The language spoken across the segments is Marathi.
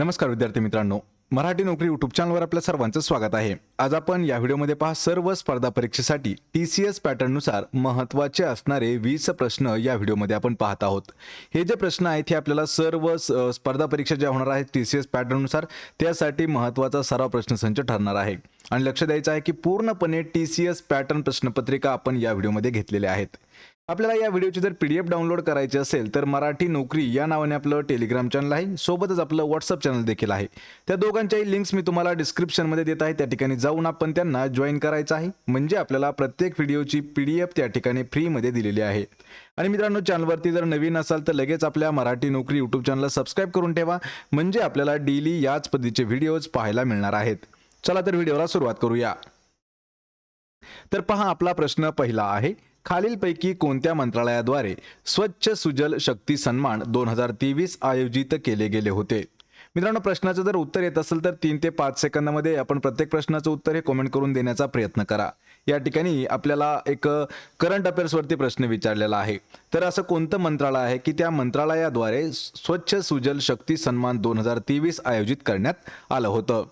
नमस्कार विद्यार्थी मित्रांनो. मराठी नोकरी युट्यूब चॅनलवर आपल्या सर्वांचं स्वागत आहे. आज आपण या व्हिडिओमध्ये पहा सर्व स्पर्धा परीक्षेसाठी टी सी एस पॅटर्ननुसार महत्त्वाचे असणारे वीस प्रश्न या व्हिडिओमध्ये आपण पाहत आहोत. हे जे प्रश्न आहेत हे आपल्याला सर्व स्पर्धा परीक्षा ज्या होणार आहेत टी सी एस पॅटर्ननुसार त्यासाठी महत्त्वाचा सराव प्रश्नसंच ठरणार आहे. आणि लक्ष द्यायचं आहे की पूर्णपणे टी सी एस पॅटर्न प्रश्नपत्रिका आपण या व्हिडिओमध्ये घेतलेल्या आहेत. आपल्याला या व्हिडिओची जर पी डी एफ डाउनलोड करायची असेल तर मराठी नोकरी या नावाने आपलं टेलिग्राम चॅनल आहे. सोबतच आपलं व्हॉट्सअप चॅनल देखील आहे. त्या दोघांच्याही लिंक्स मी तुम्हाला डिस्क्रिप्शनमध्ये देत आहे. त्या ठिकाणी जाऊन आपण त्यांना जॉईन करायचं आहे. म्हणजे आपल्याला प्रत्येक व्हिडिओची पी डी एफ त्या ठिकाणी फ्रीमध्ये दिलेली आहे. आणि मित्रांनो चॅनलवरती जर नवीन असाल तर लगेच आपल्या मराठी नोकरी यूट्यूब चॅनलला सबस्क्राईब करून ठेवा. म्हणजे आपल्याला डेली याच पद्धतीचे व्हिडिओज पाहायला मिळणार आहेत. चला तर व्हिडिओला सुरुवात करूया. तर पहा आपला प्रश्न पहिला आहे. खालीलपैकी कोणत्या मंत्रालयाद्वारे स्वच्छ सुजल शक्ती सन्मान दोन हजार तेवीस आयोजित केले गेले होते? मित्रांनो प्रश्नाचं जर उत्तर येत असेल तर तीन ते पाच सेकंदामध्ये आपण प्रत्येक प्रश्नाचं उत्तर हे कमेंट करून देण्याचा प्रयत्न करा. या ठिकाणी आपल्याला एक करंट अफेअर्सवरती प्रश्न विचारलेला आहे. तर असं कोणतं मंत्रालय आहे की त्या मंत्रालयाद्वारे स्वच्छ सुजल शक्ती सन्मान दोन हजार तेवीस आयोजित करण्यात आलं होतं?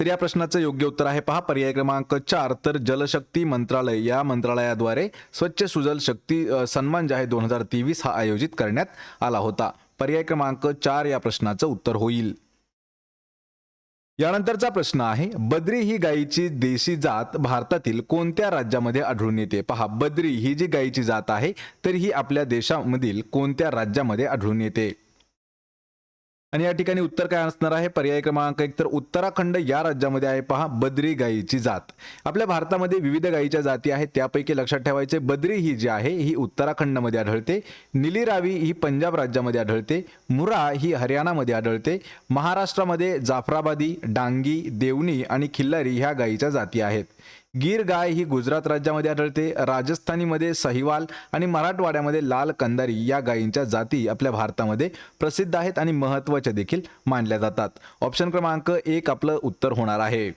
तर या प्रश्नाचं योग्य उत्तर आहे. पहा पर्याय क्रमांक चार तर जलशक्ती मंत्रालय. या मंत्रालयाद्वारे स्वच्छ सुजल शक्ती सन्मान जे आहे दोन हजार तेवीस हा आयोजित करण्यात आला होता. पर्याय क्रमांक चार या प्रश्नाचं उत्तर होईल. यानंतरचा प्रश्न आहे बद्री ही गायीची देशी जात भारतातील कोणत्या राज्यामध्ये आढळून येते? पहा बद्री ही जी गायीची जात आहे तर ही आपल्या देशामधील कोणत्या राज्यामध्ये आढळून येते? आणि या ठिकाणी उत्तर काय असणार आहे? पर्याय क्रमांक एक तर उत्तराखंड या राज्यामध्ये आहे पहा बद्री गायीची जात. आपल्या भारतामध्ये विविध गायीच्या जाती आहेत त्यापैकी लक्षात ठेवायचे बद्री ही जी आहे ही उत्तराखंडमध्ये आढळते. निलीरावी ही पंजाब राज्यामध्ये आढळते. मुरा ही हरियाणामध्ये आढळते. महाराष्ट्रामध्ये जाफराबादी डांगी देवणी आणि खिल्लारी ह्या गायीच्या जाती आहेत. गीर गाय ही गुजरात राज्यामध्ये आढळते. राजस्थानीमध्ये सहिवाल आणि मराठवाड्यामध्ये लाल कंदारी या गायींच्या जाती आपल्या भारतामध्ये प्रसिद्ध आहेत आणि महत्त्वाच्या देखील मानल्या जातात. ऑप्शन क्रमांक एक आपलं उत्तर होणार आहे.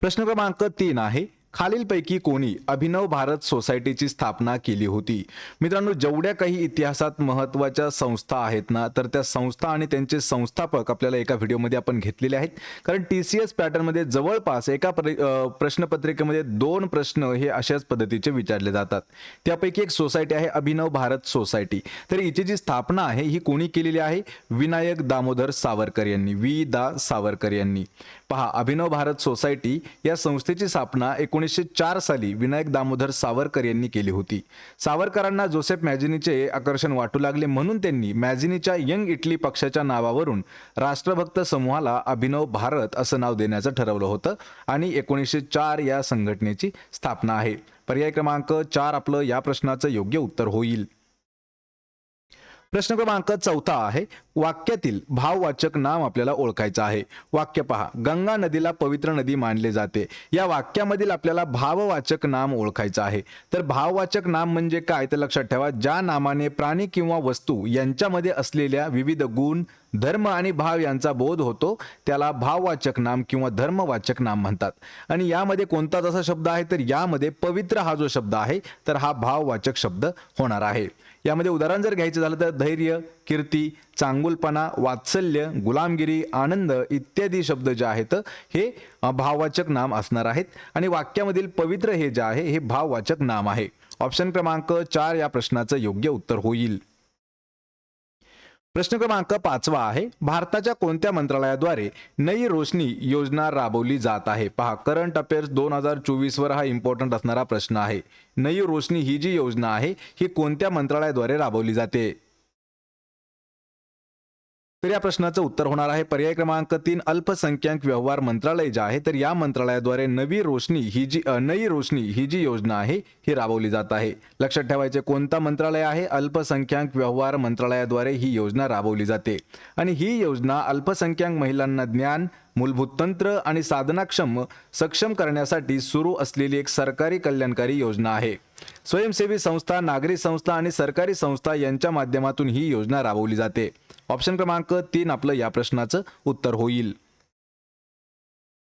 प्रश्न क्रमांक तीन आहे. खालीलपैकी कोणी अभिनव भारत सोसायटीची स्थापना केली होती. मित्रांनो जेवढ्या काही इतिहासात महत्त्वाच्या संस्था आहेत ना तर त्या संस्था आणि त्यांचे संस्थापक आपल्याला एका व्हिडिओमध्ये आपण घेतलेले आहेत. कारण टी सी एस पॅटर्नमध्ये जवळपास एका प्रश्नपत्रिकेमध्ये दोन प्रश्न हे अशाच पद्धतीचे विचारले जातात. त्यापैकी एक सोसायटी आहे अभिनव भारत सोसायटी. तर हिची जी स्थापना आहे ही कोणी केलेली आहे? विनायक दामोदर सावरकर यांनी वी. दा. सावरकर यांनी. पहा अभिनव भारत सोसायटी या संस्थेची स्थापना एकोणीसशे चार साली विनायक दामोदर सावरकर यांनी केली होती. सावरकरांना जोसेफ मॅझिनीचे आकर्षण वाटू लागले म्हणून त्यांनी मॅझिनीच्या यंग इटली पक्षाच्या नावावरून राष्ट्रभक्त समूहाला अभिनव भारत असं नाव देण्याचं ठरवलं होतं आणि एकोणीसशे चार या संघटनेची स्थापना आहे. पर्याय क्रमांक चार आपलं या प्रश्नाचं योग्य उत्तर होईल. प्रश्न क्रमांक चौथा आहे. वाक्यातील भाववाचक नाम आपल्याला ओळखायचं आहे. वाक्य पहा. गंगा नदीला पवित्र नदी मानले जाते. या वाक्यामधील आपल्याला भाववाचक नाम ओळखायचं आहे. तर भाववाचक नाम म्हणजे काय? तर लक्षात ठेवा. ज्या नामाने प्राणी किंवा वस्तू यांच्यामध्ये असलेल्या विविध गुण धर्म आणि भाव यांचा बोध होतो त्याला भाववाचक नाम किंवा धर्मवाचक नाम म्हणतात. आणि यामध्ये कोणता जसा शब्द आहे तर यामध्ये पवित्र हा जो शब्द आहे तर हा भाववाचक शब्द होणार आहे. यामध्ये उदाहरण जर घ्यायचं झालं तर धैर्य कीर्ती चांगुलपणा वात्सल्य गुलामगिरी आनंद इत्यादी शब्द जे आहेत हे भाववाचक नाम असणार आहेत. आणि वाक्यामधील पवित्र हे जे आहे हे भाववाचक नाम आहे. ऑप्शन क्रमांक चार या प्रश्नाचं योग्य उत्तर होईल. प्रश्न क्रमांक पाचवा आहे. भारताच्या कोणत्या मंत्रालयाद्वारे नई रोशनी योजना राबवली जात आहे? पहा करंट अफेअर्स दोन हजार चोवीस वर हा इम्पॉर्टंट असणारा प्रश्न आहे. नई रोशनी ही जी योजना आहे ही कोणत्या मंत्रालयाद्वारे राबवली जाते? तर या प्रश्नाचं उत्तर होणार आहे. पर्याय क्रमांक तीन अल्पसंख्याक व्यवहार मंत्रालय जे आहे तर या मंत्रालयाद्वारे नवी रोशनी ही जी नई रोशनी ही जी योजना आहे ही राबवली जात आहे. लक्षात ठेवायचे कोणता मंत्रालय आहे? अल्पसंख्याक व्यवहार मंत्रालयाद्वारे ही योजना राबवली जाते. आणि ही योजना अल्पसंख्याक महिलांना ज्ञान मूलभूत तंत्र आणि साधनाक्षम सक्षम करण्यासाठी सुरू असलेली एक सरकारी कल्याणकारी योजना आहे. स्वयंसेवी संस्था नागरी संस्था आणि सरकारी संस्था यांच्या माध्यमातून ही योजना राबवली जाते. ऑप्शन क्रमांक तीन आपलं या प्रश्नाचं उत्तर होईल.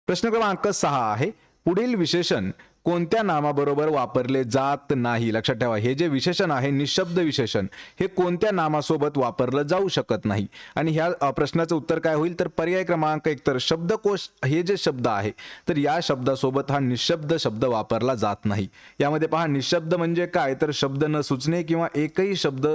प्रश्न क्रमांक सहा आहे. पुढील विशेषण कोणत्या नामाबरोबर वापरले जात नाही? लक्षात ठेवा हे जे विशेषण आहे निशब्द विशेषण हे कोणत्या नामासोबत वापरलं जाऊ शकत नाही? आणि ह्या प्रश्नाचं उत्तर काय होईल? तर पर्याय क्रमांक एक तर शब्दकोश हे जे शब्द आहे तर या शब्दासोबत हा निशब्द शब्द वापरला जात नाही. यामध्ये पहा निशब्द म्हणजे काय? तर शब्द न सुचणे किंवा एकही शब्द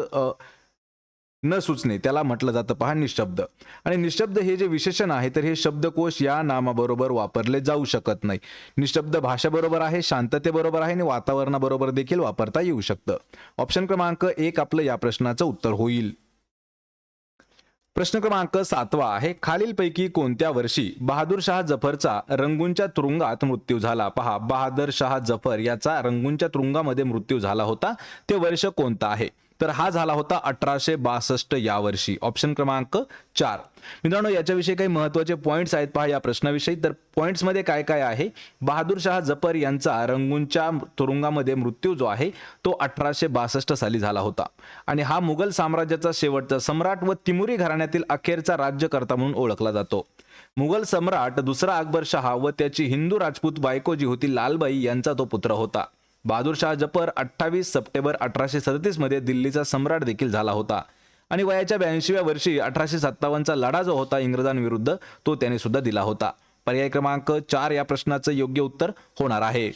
न सुचणे त्याला म्हटलं जातं पहा निशब्द. आणि निशब्द हे जे विशेषण आहे तर हे शब्दकोश या नामाबरोबर वापरले जाऊ शकत नाही. निशब्द भाषेबरोबर आहे शांततेबरोबर आहे आणि वातावरणाबरोबर देखील वापरता येऊ शकतं. ऑप्शन क्रमांक एक आपलं या प्रश्नाचं उत्तर होईल. प्रश्न क्रमांक सातवा आहे. खालीलपैकी कोणत्या वर्षी बहादूर शाह जफरचा रंगूनच्या तुरुंगात मृत्यू झाला? पहा बहादूर शाह जफर याचा रंगूनच्या तुरुंगामध्ये मृत्यू झाला होता. ते वर्ष कोणतं आहे? तर हा झाला होता अठराशे बासष्ट या वर्षी ऑप्शन क्रमांक चार. मित्रांनो याच्याविषयी काही महत्त्वाचे पॉईंट्स आहेत पहा या प्रश्नाविषयी. तर पॉईंट्समध्ये काय काय आहे? बहादूर शाह जफर यांचा रंगूनच्या तुरुंगामध्ये मृत्यू जो आहे तो अठराशे बासष्ट साली झाला होता. आणि हा मुघल साम्राज्याचा शेवटचा सम्राट व तिमुरी घराण्यातील अखेरचा राज्यकर्ता म्हणून ओळखला जातो. मुघल सम्राट दुसरा अकबर शहा व त्याची हिंदू राजपूत बायको जी होती लालबाई यांचा तो पुत्र होता. बहादूरशाह जफर अठ्ठावीस सप्टेंबर अठराशे सदतीसमध्ये दिल्लीचा सम्राट देखील झाला होता. आणि वयाच्या ब्याऐंशीव्या वर्षी अठराशे सत्तावन्नचा लढा जो होता इंग्रजांविरुद्ध तो त्याने सुद्धा दिला होता. पर्याय क्रमांक चार या प्रश्नाचं योग्य उत्तर होणार आहे.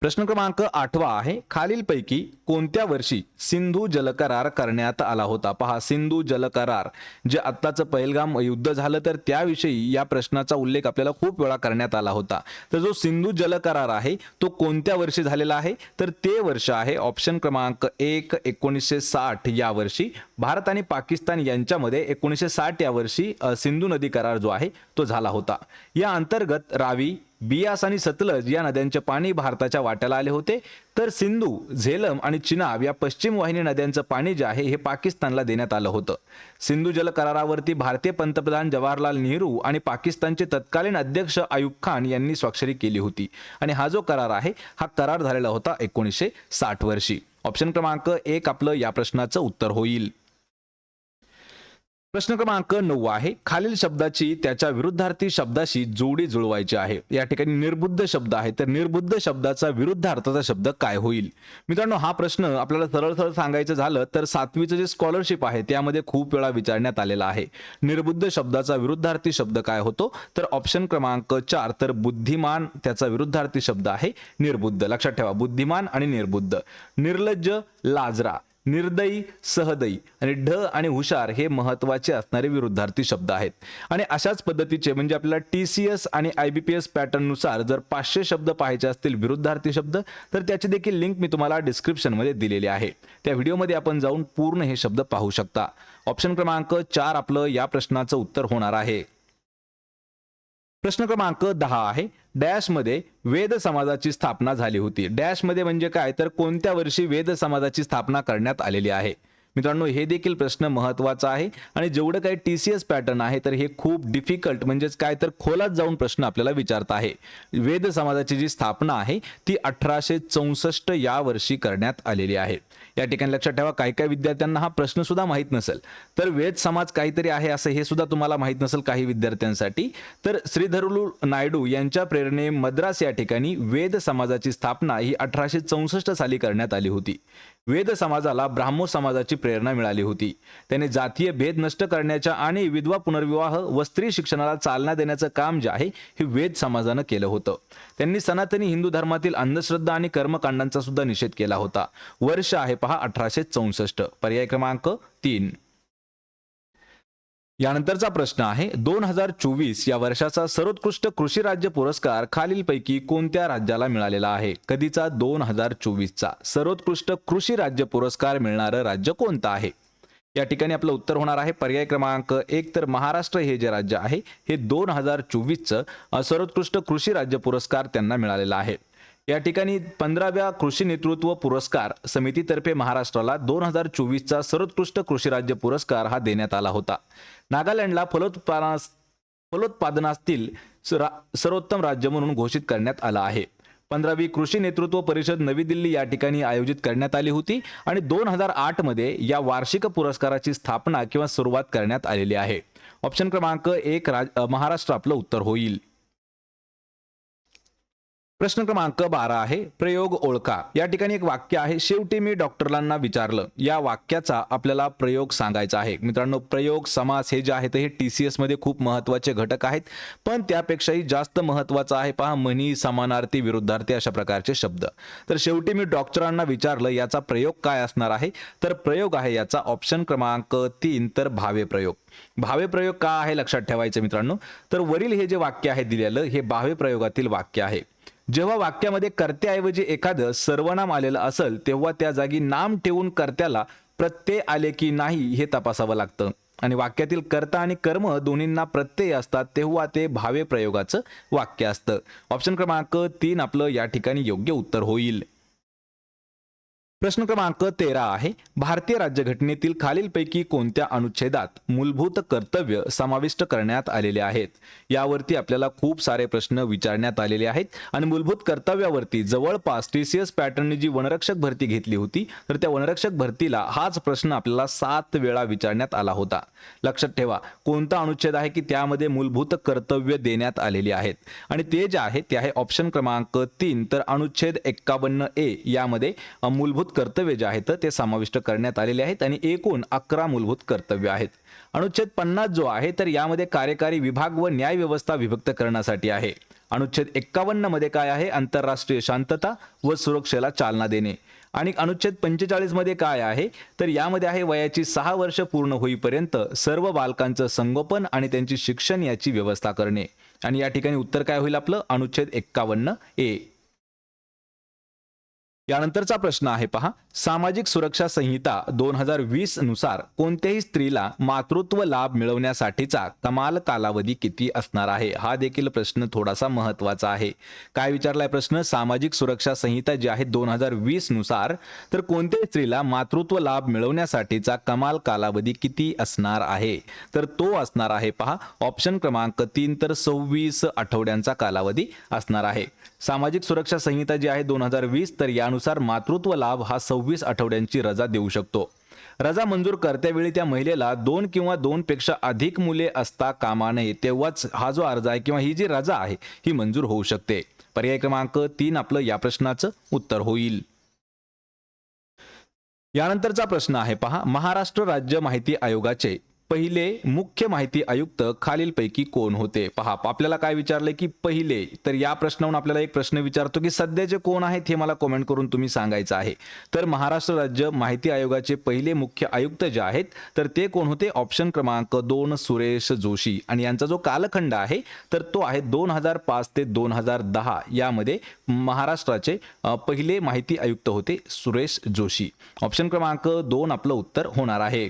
प्रश्न क्रमांक आठवा आहे. खालीलपैकी कोणत्या वर्षी सिंधू जलकरार करण्यात आला होता? पहा सिंधू जलकरार जे आत्ताचं पहिलगाम युद्ध झालं तर त्याविषयी या प्रश्नाचा उल्लेख आपल्याला खूप वेळा करण्यात आला होता. तर जो सिंधू जलकरार आहे तो कोणत्या वर्षी झालेला आहे? तर ते वर्ष आहे ऑप्शन क्रमांक एक एकोणीसशे साठ या वर्षी. भारत आणि पाकिस्तान यांच्यामध्ये एकोणीसशे साठ या वर्षी सिंधू नदी करार जो आहे तो झाला होता. या अंतर्गत रावी बियास आणि सतलज या नद्यांचे पाणी भारताच्या वाट्याला आले होते. तर सिंधू झेलम आणि चिनाब या पश्चिम वाहिनी नद्यांचं पाणी जे आहे हे पाकिस्तानला देण्यात आलं होतं. सिंधू जल करारावरती भारतीय पंतप्रधान जवाहरलाल नेहरू आणि पाकिस्तानचे तत्कालीन अध्यक्ष अयूब खान यांनी स्वाक्षरी केली होती. आणि हा जो करार आहे हा करार झालेला होता एकोणीसशे साठ वर्षी. ऑप्शन क्रमांक एक आपलं या प्रश्नाचं उत्तर होईल. प्रश्न क्रमांक नऊ आहे खालील शब्दाची त्याच्या विरुद्धार्थी शब्दाशी जोडी जुळवायची आहे. या ठिकाणी निर्बुद्ध शब्द आहे. तर निर्बुद्ध शब्दाचा विरुद्धार्थाचा शब्द काय होईल? मित्रांनो हा प्रश्न आपल्याला सरळ सरळ सांगायचं झालं तर सातवीचं जे स्कॉलरशिप आहे त्यामध्ये खूप वेळा विचारण्यात आलेला आहे. निर्बुद्ध शब्दाचा विरुद्धार्थी शब्द काय होतो? तर ऑप्शन क्रमांक चार तर बुद्धिमान त्याचा विरुद्धार्थी शब्द आहे निर्बुद्ध. लक्षात ठेवा बुद्धिमान आणि निर्बुद्ध. निर्लज्ज लाजरा. निर्दयी सहदयी आणि ढ आणि हुशार हे महत्त्वाचे असणारे विरुद्धार्थी शब्द आहेत. आणि अशाच पद्धतीचे म्हणजे आपल्याला टी सी एस आणि आय बी पी एस पॅटर्ननुसार जर पाचशे शब्द पाहायचे असतील विरुद्धार्थी शब्द तर त्याची देखील लिंक मी तुम्हाला डिस्क्रिप्शनमध्ये दिलेली आहे. त्या व्हिडिओमध्ये आपण जाऊन पूर्ण हे शब्द पाहू शकता. ऑप्शन क्रमांक चार आपलं या प्रश्नाचं उत्तर होणार आहे. प्रश्न क्रमांक दहा आहे. डॅशमध्ये वेद समाजाची स्थापना झाली होती. डॅशमध्ये म्हणजे काय? तर कोणत्या वर्षी वेद समाजाची स्थापना करण्यात आलेली आहे? मित्रांनो हे देखील प्रश्न महत्त्वाचा आहे आणि जेवढं काही टी सी एस पॅटर्न आहे तर हे खूप डिफिकल्ट म्हणजेच काय तर खोलात जाऊन प्रश्न आपल्याला विचारत आहे. वेद समाजाची जी स्थापना आहे ती अठराशे चौसष्ट या वर्षी करण्यात आलेली आहे. या ठिकाणी लक्षात ठेवा काही काही विद्यार्थ्यांना हा प्रश्न सुद्धा माहीत नसेल. तर वेद समाज काहीतरी आहे असं हे सुद्धा तुम्हाला माहीत नसेल काही विद्यार्थ्यांसाठी. तर श्रीधरुलू नायडू यांच्या प्रेरणे मद्रास या ठिकाणी वेद समाजाची स्थापना ही अठराशे चौसष्ट साली करण्यात आली होती. वेद समाजाला ब्राह्मो समाजाची प्रेरणा मिळाली होती. त्याने जातीय भेद नष्ट करण्याच्या आणि विधवा पुनर्विवाह व स्त्री शिक्षणाला चालना देण्याचं काम जे आहे हे वेद समाजानं केलं होतं. त्यांनी सनातनी हिंदू धर्मातील अंधश्रद्धा आणि कर्मकांडांचा सुद्धा निषेध केला होता. वर्ष आहे पहा अठराशे चौसष्ट. पर्याय क्रमांक तीन. यानंतरचा प्रश्न आहे दोन हजार चोवीस या वर्षाचा सर्वोत्कृष्ट कृषी राज्य पुरस्कार खालीलपैकी कोणत्या राज्याला मिळालेला आहे? कधीचा? दोन हजार चोवीसचा. सर्वोत्कृष्ट कृषी राज्य पुरस्कार मिळणारं राज्य कोणतं आहे? या ठिकाणी आपलं उत्तर होणार आहे पर्याय क्रमांक एक तर महाराष्ट्र हे जे राज्य आहे हे दोन हजार चोवीसचं सर्वोत्कृष्ट कृषी राज्य पुरस्कार त्यांना मिळालेला आहे. या ठिकाणी पंधराव्या कृषी नेतृत्व पुरस्कार समितीतर्फे महाराष्ट्राला दोन हजार चोवीसचा सर्वोत्कृष्ट कृषी राज्य पुरस्कार हा देण्यात आला होता. नागालँडला फलोत्पादनास फलोत्पादनातील सर्वोत्तम राज्य म्हणून घोषित करण्यात आला आहे. पंधरावी कृषी नेतृत्व परिषद नवी दिल्ली या ठिकाणी आयोजित करण्यात आली होती आणि दोन हजार आठमध्ये या वार्षिक पुरस्काराची स्थापना किंवा सुरुवात करण्यात आलेली आहे. ऑप्शन क्रमांक एक राज महाराष्ट्र आपलं उत्तर होईल. प्रश्न क्रमांक बारा आहे प्रयोग ओळखा. या ठिकाणी एक वाक्य आहे शेवटी मी डॉक्टरांना विचारलं या वाक्याचा आपल्याला प्रयोग सांगायचा आहे. मित्रांनो प्रयोग समास हे जे आहेत हे टी सी मध्ये खूप महत्त्वाचे घटक आहेत पण त्यापेक्षाही जास्त महत्त्वाचा आहे पहा म्हणी समानार्थी विरुद्धार्थी अशा प्रकारचे शब्द. तर शेवटी मी डॉक्टरांना विचारलं याचा प्रयोग काय असणार आहे? तर प्रयोग आहे याचा ऑप्शन क्रमांक तीन तर भावे प्रयोग. भावे प्रयोग का आहे? लक्षात ठेवायचं मित्रांनो. तर वरील हे जे वाक्य आहे दिलेलं हे भावे प्रयोगातील वाक्य आहे. जेव्हा वाक्यामध्ये कर्त्याऐवजी एखादं सर्वनाम आलेलं असेल तेव्हा त्या जागी नाम ठेवून कर्त्याला प्रत्यय आले की नाही हे तपासावं लागतं. आणि वाक्यातील कर्ता आणि कर्म दोन्हींना प्रत्यय असतात तेव्हा ते भावे प्रयोगाचं वाक्य असतं. ऑप्शन क्रमांक तीन आपलं या ठिकाणी योग्य उत्तर होईल. प्रश्न क्रमांक तेरा आहे. भारतीय राज्यघटनेतील खालीलपैकी कोणत्या अनुच्छेदात मूलभूत कर्तव्य समाविष्ट करण्यात आलेले आहेत? यावरती आपल्याला खूप सारे प्रश्न विचारण्यात आलेले आहेत. आणि मूलभूत कर्तव्यावरती जवळपास टी सी एस पॅटर्नने जी वनरक्षक भरती घेतली होती तर त्या वनरक्षक भरतीला हाच प्रश्न आपल्याला सात वेळा विचारण्यात आला होता. लक्षात ठेवा कोणता अनुच्छेद आहे की त्यामध्ये मूलभूत कर्तव्य देण्यात आलेली आहेत? आणि ते जे आहे ते आहे ऑप्शन क्रमांक तीन. तर अनुच्छेद एक्कावन्न ए यामध्ये मूलभूत मूलभूत कर्तव्य जे आहेत ते समाविष्ट करण्यात आलेले आहेत आणि एकूण अकरा मूलभूत कर्तव्य आहेत. अनुच्छेद पन्नास जो आहे तर यामध्ये कार्यकारी विभाग व न्याय व्यवस्था विभक्त करण्यासाठी आहे. अनुच्छेद एक्कावन्नमध्ये काय आहे? आंतरराष्ट्रीय शांतता व सुरक्षेला चालना देणे. आणि अनुच्छेद पंचेचाळीसमध्ये काय आहे? तर यामध्ये आहे वयाची सहा वर्ष पूर्ण होईपर्यंत सर्व बालकांचं संगोपन आणि त्यांची शिक्षण याची व्यवस्था करणे. आणि या ठिकाणी उत्तर काय होईल आपलं? अनुच्छेद एक्कावन्न ए. यानंतरचा प्रश्न आहे पहा. सामाजिक सुरक्षा संहिता दोन हजार वीसनुसार कोणत्याही स्त्रीला मातृत्व लाभ मिळवण्यासाठीचा कमाल कालावधी किती असणार आहे? हा देखील प्रश्न थोडासा महत्त्वाचा आहे. काय विचारलाय प्रश्न? सामाजिक सुरक्षा संहिता जी आहे दोन हजार वीसनुसार तर कोणत्याही स्त्रीला मातृत्व लाभ मिळवण्यासाठीचा कमाल कालावधी किती असणार आहे? तर तो असणार आहे पहा. ऑप्शन क्रमांक तीन तर सव्वीस आठवड्यांचा कालावधी असणार आहे. सामाजिक सुरक्षा संहिता जी आहे दोन हजार वीस तर यानुसार मातृत्व लाभ हा सव्वीस आठवड्यांची रजा देऊ शकतो. रजा मंजूर करत्यावेळी त्या महिलेला दोन किंवा दोनपेक्षा अधिक मुले असता कामा नये तेव्हाच हा जो अर्ज आहे किंवा ही जी रजा आहे ही मंजूर होऊ शकते. पर्याय क्रमांक तीन आपलं या प्रश्नाचं उत्तर होईल. यानंतरचा प्रश्न आहे पहा महाराष्ट्र राज्य माहिती आयोगाचे पहिले मुख्य माहिती आयुक्त खालीलपैकी कोण होते? पहा आपल्याला काय विचारलंय की पहिले? तर या प्रश्नावरून आपल्याला एक प्रश्न विचारतो की सध्याचे कोण आहेत हे मला कमेंट करून तुम्ही सांगायचं आहे. तर महाराष्ट्र राज्य माहिती आयोगाचे पहिले मुख्य आयुक्त जे आहेत तर ते कोण होते? ऑप्शन क्रमांक दोन सुरेश जोशी. आणि यांचा जो कालखंड आहे तर तो आहे दोन हजार पाच ते दोन हजार दहा यामध्ये महाराष्ट्राचे पहिले माहिती आयुक्त होते सुरेश जोशी. ऑप्शन क्रमांक दोन आपलं उत्तर होणार आहे.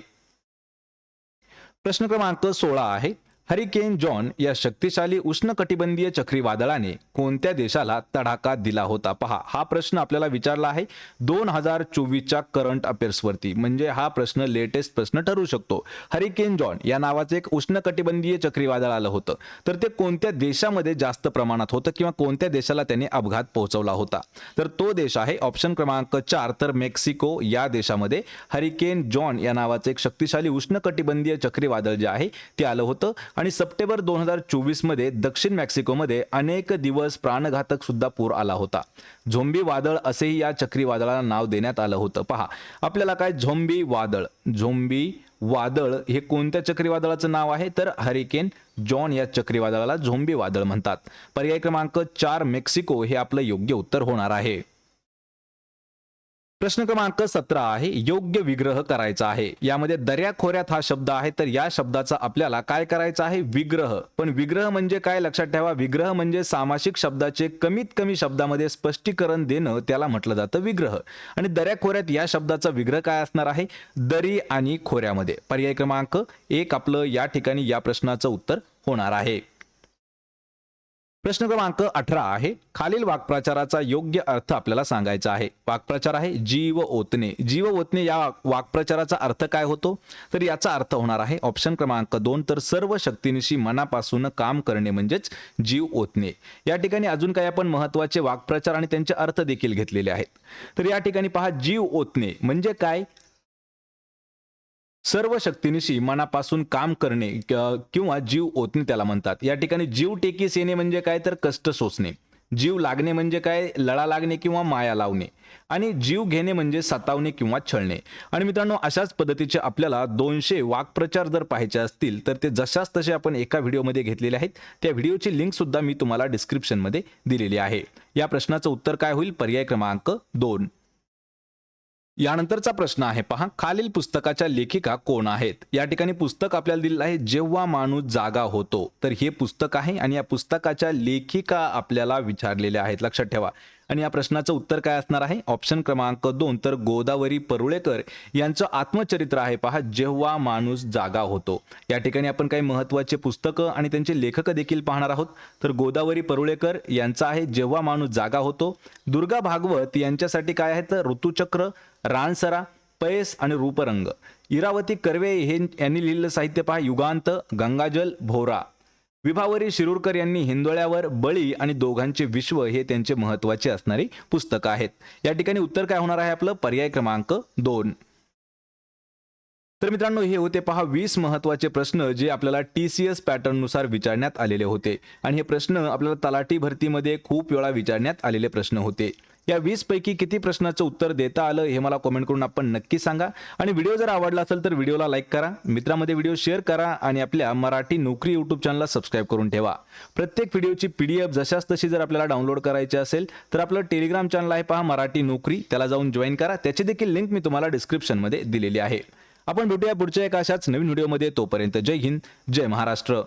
प्रश्न क्रमांक सोळा आहे. हरिकेन जॉन या शक्तिशाली उष्णकटिबंधीय चक्रीवादळाने कोणत्या देशाला तडाखा दिला होता? पहा हा प्रश्न आपल्याला विचारला आहे. दोन हजार चोवीसच्या करंट अफेअर्सवरती म्हणजे हा प्रश्न लेटेस्ट प्रश्न ठरू शकतो. हरिकेन जॉन या नावाचं एक उष्णकटिबंधीय चक्रीवादळ आलं होतं. तर ते कोणत्या देशामध्ये जास्त प्रमाणात होतं किंवा कोणत्या देशाला त्याने अपघात पोहोचवला होता? तर तो देश आहे ऑप्शन क्रमांक चार तर मेक्सिको या देशामध्ये. हरिकेन जॉन या नावाचं एक शक्तिशाली उष्णकटिबंधीय चक्रीवादळ जे आहे ते आलं होतं. आणि सप्टेंबर दोन हजार चोवीसमध्ये दक्षिण मेक्सिकोमध्ये अनेक दिवस प्राणघातक सुद्धा पूर आला होता. झोंबी वादळ असेही या चक्रीवादळाला नाव देण्यात आलं होतं. पहा आपल्याला काय झोंबी वादळ? झोंबी वादळ हे कोणत्या चक्रीवादळाचं नाव आहे? तर हरिकेन जॉन या चक्रीवादळाला झोंबी वादळ म्हणतात. पर्याय क्रमांक चार मेक्सिको हे आपलं योग्य उत्तर होणार आहे. प्रश्न क्रमांक सतरा आहे योग्य विग्रह करायचा आहे. यामध्ये दर्याखोऱ्यात हा शब्द आहे तर या शब्दाचा आपल्याला काय करायचा आहे? विग्रह. पण विग्रह म्हणजे काय? लक्षात ठेवा विग्रह म्हणजे सामासिक शब्दाचे कमीत कमी शब्दामध्ये स्पष्टीकरण देणं त्याला म्हटलं जातं विग्रह. आणि दर्याखोऱ्यात या शब्दाचा विग्रह काय असणार आहे? दरी आणि खोऱ्यामध्ये. पर्याय क्रमांक एक आपलं या ठिकाणी या प्रश्नाचं उत्तर होणार आहे. प्रश्न क्रमांक अठरा आहे. खालील वाक्प्रचाराचा योग्य अर्थ आपल्याला सांगायचा आहे. वाक्प्रचार आहे जीव ओतणे जीव ओतणे या वाक्प्रचाराचा अर्थ काय होतो? तर याचा अर्थ होणार आहे ऑप्शन क्रमांक दोन. तर सर्व शक्तीनिशी मनापासून काम करणे म्हणजेच जीव ओतणे या ठिकाणी अजून काही आपण महत्त्वाचे वाक्प्रचार आणि त्यांचे अर्थ देखील घेतलेले आहेत. तर या ठिकाणी पहा जीव ओतणे म्हणजे काय? सर्व शक्तीनिशी मनापासून काम करणे किंवा जीव ओतणे त्याला म्हणतात. या ठिकाणी जीव टेकीस येणे म्हणजे काय? तर कष्ट सोसणे. जीव लागणे म्हणजे काय? लळा लागणे किंवा माया लावणे. आणि जीव घेणे म्हणजे सतावणे किंवा छळणे. आणि मित्रांनो अशाच पद्धतीचे आपल्याला दोनशे वाक्प्रचार जर पाहायचे असतील तर ते जशाच तसे आपण एका व्हिडिओमध्ये घेतलेले आहेत. त्या व्हिडिओची लिंक सुद्धा मी तुम्हाला डिस्क्रिप्शनमध्ये दिलेली आहे. या प्रश्नाचं उत्तर काय होईल? पर्याय क्रमांक दोन. यानंतरचा प्रश्न आहे पहा. खालील पुस्तकाच्या लेखिका कोण आहेत? या ठिकाणी पुस्तक आपल्याला दिलेलं आहे जेव्हा माणूस जागा होतो. तर हे पुस्तक आहे आणि या पुस्तकाच्या लेखिका आपल्याला विचारलेल्या आहेत. लक्षात ठेवा. आणि या प्रश्नाचं उत्तर काय असणार आहे? ऑप्शन क्रमांक दोन तर गोदावरी परुळेकर यांचं आत्मचरित्र आहे पहा जेव्हा माणूस जागा होतो. या ठिकाणी आपण काही महत्त्वाचे पुस्तकं आणि त्यांचे लेखक देखील पाहणार आहोत. तर गोदावरी परुळेकर यांचं आहे जेव्हा माणूस जागा होतो. दुर्गा भागवत यांच्यासाठी काय आहे? तर ऋतुचक्र रानसरा पयस आणि रूपरंग. इरावती कर्वे हे यांनी लिहिलेलं साहित्य पहा युगांत गंगाजल भोरा. विभावरी शिरूरकर यांनी हिंदोळ्यावर बळी आणि दोघांचे विश्व हे त्यांचे महत्त्वाचे असणारी पुस्तकं आहेत. या ठिकाणी उत्तर काय होणार आहे आपलं? पर्याय क्रमांक दोन. तर मित्रांनो हे होते पहा वीस महत्त्वाचे प्रश्न जे आपल्याला टी सी एस पॅटर्ननुसार विचारण्यात आलेले होते. आणि हे प्रश्न आपल्याला तलाठी भरतीमध्ये खूप वेळा विचारण्यात आलेले प्रश्न होते. या वीस पैकी किती प्रश्नाचं उत्तर देता आलं हे मला कमेंट करून आपण नक्की सांगा. आणि व्हिडिओ जर आवडला असेल तर व्हिडिओला लाईक करा मित्रामध्ये व्हिडिओ शेअर करा आणि आपल्या मराठी नोकरी यूट्यूब चॅनलला सबस्क्राईब करून ठेवा. प्रत्येक व्हिडिओची पी डी एफ जशाच तशी जर आपल्याला डाउनलोड करायची असेल तर आपलं टेलिग्राम चॅनल आहे पहा मराठी नोकरी त्याला जाऊन जॉईन करा. त्याची देखील लिंक मी तुम्हाला डिस्क्रिप्शनमध्ये दिलेली आहे. आपण भेटूया पुढच्या एका अशाच नवीन व्हिडिओमध्ये तोपर्यंत जय हिंद जय महाराष्ट्र.